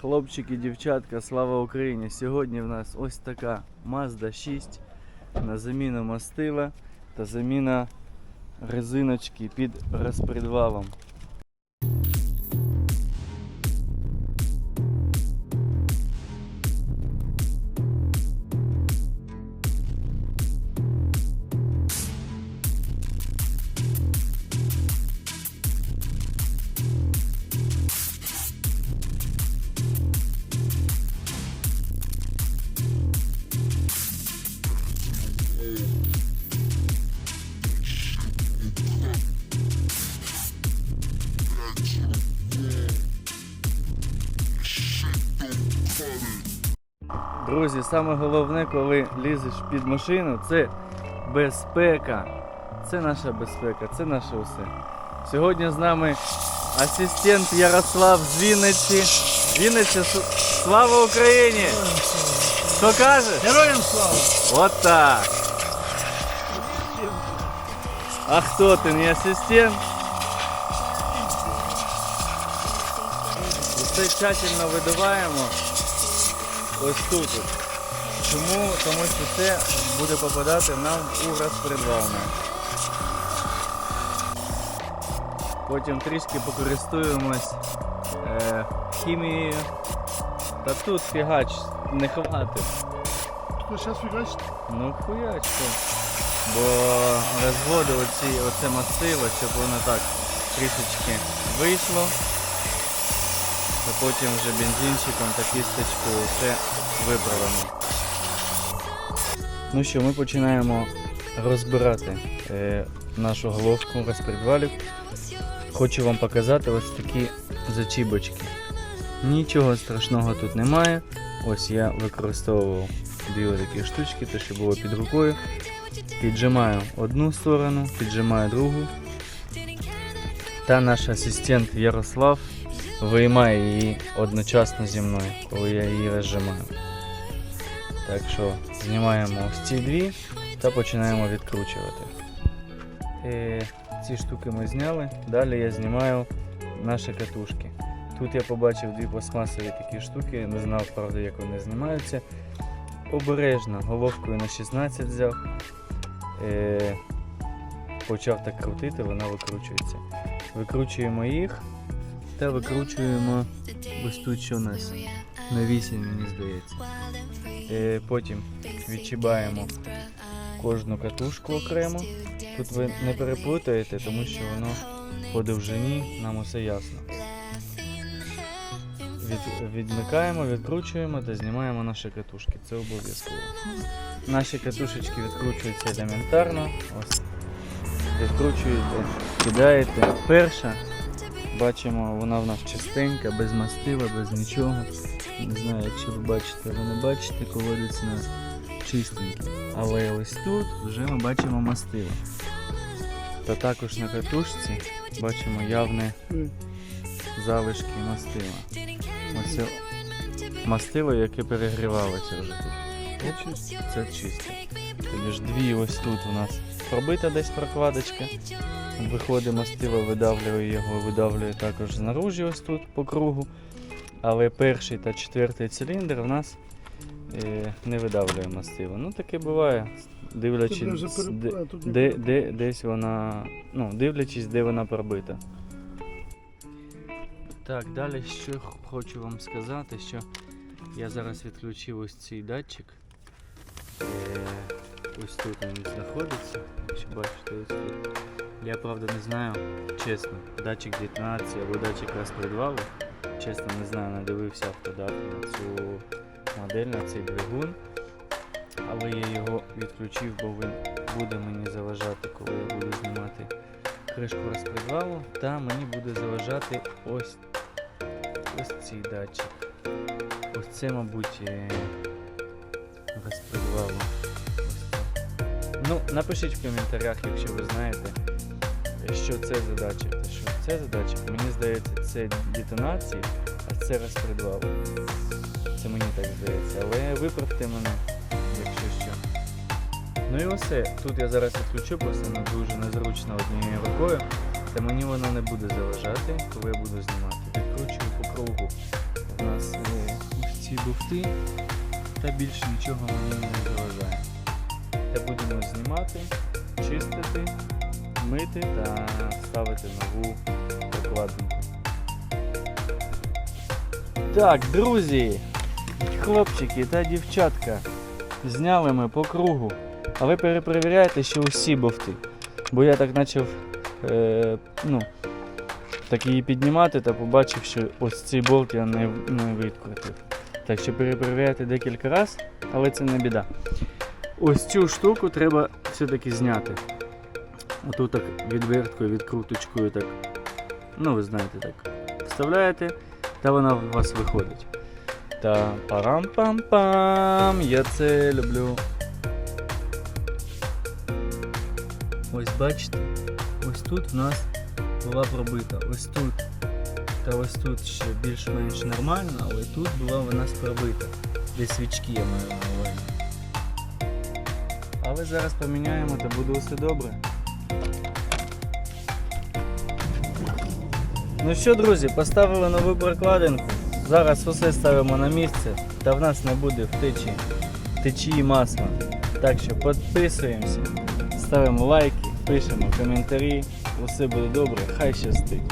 Хлопчики, дівчатка, слава Україні! Сьогодні в нас ось така Mazda 6 на заміну мастила та заміна резиночки під розпредвалом. Друзі, саме головне, коли лізеш під машину, це безпека. Це наша безпека, це наше усе. Сьогодні з нами асистент Ярослав з Вінниці. Вінниця, слава Україні! Що кажеш? Героям слава! Вот так. А хто ти, не асистент? Усе тщательно видуваємо. Ось тут. Чому? Тому що це буде попадати нам у розпредвалне. Потім трішки покористуємось е, хімією. Та тут фігач не хватить. Хто зараз фігачить? Ну хуячко. Бо розводу оці, оце мастило, щоб воно так трішечки вийшло. А потім вже бензинчиком та кісточкою все виправимо. Ну що, ми починаємо розбирати е, нашу головку розпредвалів. Хочу вам показати ось такі зачібочки. Нічого страшного тут немає. Ось я використовував дві такі штучки, те, що було під рукою. Піджимаю одну сторону, піджимаю другу. Та наш асистент Ярослав виймає її одночасно зі мною, коли я її розжимаю. Так що знімаємо ось ці дві та починаємо відкручувати. Е, ці штуки ми зняли. Далі я знімаю наші катушки. Тут я побачив дві пластмасові такі штуки, не знав, правда, як вони знімаються. Обережно, головкою на 16 взяв. Е, почав так крутити, вона викручується. Викручуємо їх та викручуємо ось у нас на 8, мені здається. Е, потім відчібаємо кожну катушку окремо. Тут ви не переплутаєте, тому що воно по довжині нам усе ясно. Від, відмикаємо, відкручуємо та знімаємо наші катушки. Це обов'язково. Наші катушечки відкручуються елементарно. Ось. Відкручуєте, кидаєте. Перша. Бачимо, вона в нас чистенька, без мастила, без нічого. Не знаю, якщо ви бачите, ви не бачите, колодець у нас чистенький. Але ось тут вже ми бачимо мастило. Та також на катушці бачимо явне залишки мастила. Ось мастило, яке перегрівалося вже тут. Це чисто. Тобі ж дві ось тут у нас пробита десь прокладочка. Виходить мастило, видавлює його, видавлює також знаружі ось тут по кругу. Але перший та четвертий циліндр у нас е, не видавлює мастило. Ну таке буває, дивлячись, де, де, де, десь вона, ну, дивлячись, де вона пробита. Так, далі що хочу вам сказати, що я зараз відключив ось цей датчик. Е, ось тут він знаходиться, якщо бачите ось тут. Я правда не знаю, чесно, датчик детонації або датчик розпредвалу. Чесно не знаю, не дивився автодат на цю модель, на цей двигун. Але я його відключив, бо він буде мені заважати, коли я буду знімати кришку розпредвалу. Та мені буде заважати ось, ось цей датчик. Ось це, мабуть, е, розпредвалу. Ну, напишіть в коментарях, якщо ви знаєте, що це за датчик. Та що це за датчик? Мені здається, це детонації, а це розпредвал. Це мені так здається. Але виправте мене, якщо що. Ну і усе. Тут я зараз відключу, просто не дуже незручно однією рукою. Та мені воно не буде заважати, коли я буду знімати. Відкручую по кругу у нас е, ці буфти, та більше нічого мені не заважає. Та будемо знімати, чистити, мити та ставити нову прокладинку. Так, друзі, хлопчики та дівчатка, зняли ми по кругу. А ви перепровіряєте ще усі бовти. Бо я так почав е, ну, так її піднімати та побачив, що ось цей болт я не, не відкрутив. Так що перепровіряйте декілька разів, але це не біда. Ось цю штуку треба все-таки зняти. Отут так відверткою, відкруточкою так. Ну, ви знаєте так. Вставляєте, та вона у вас виходить. Та парам-пам-пам, я це люблю. Ось бачите, ось тут в нас була пробита. Ось тут та ось тут ще більш-менш нормально, але тут була в нас пробита. Де свічки я маю на увазі. Але зараз поміняємо та буде все добре. Ну що, друзі, поставили нову прокладинку. Зараз усе ставимо на місце, та в нас не буде втечі, течії масла. Так що підписуємося, ставимо лайки, пишемо коментарі. Усе буде добре, хай щастить.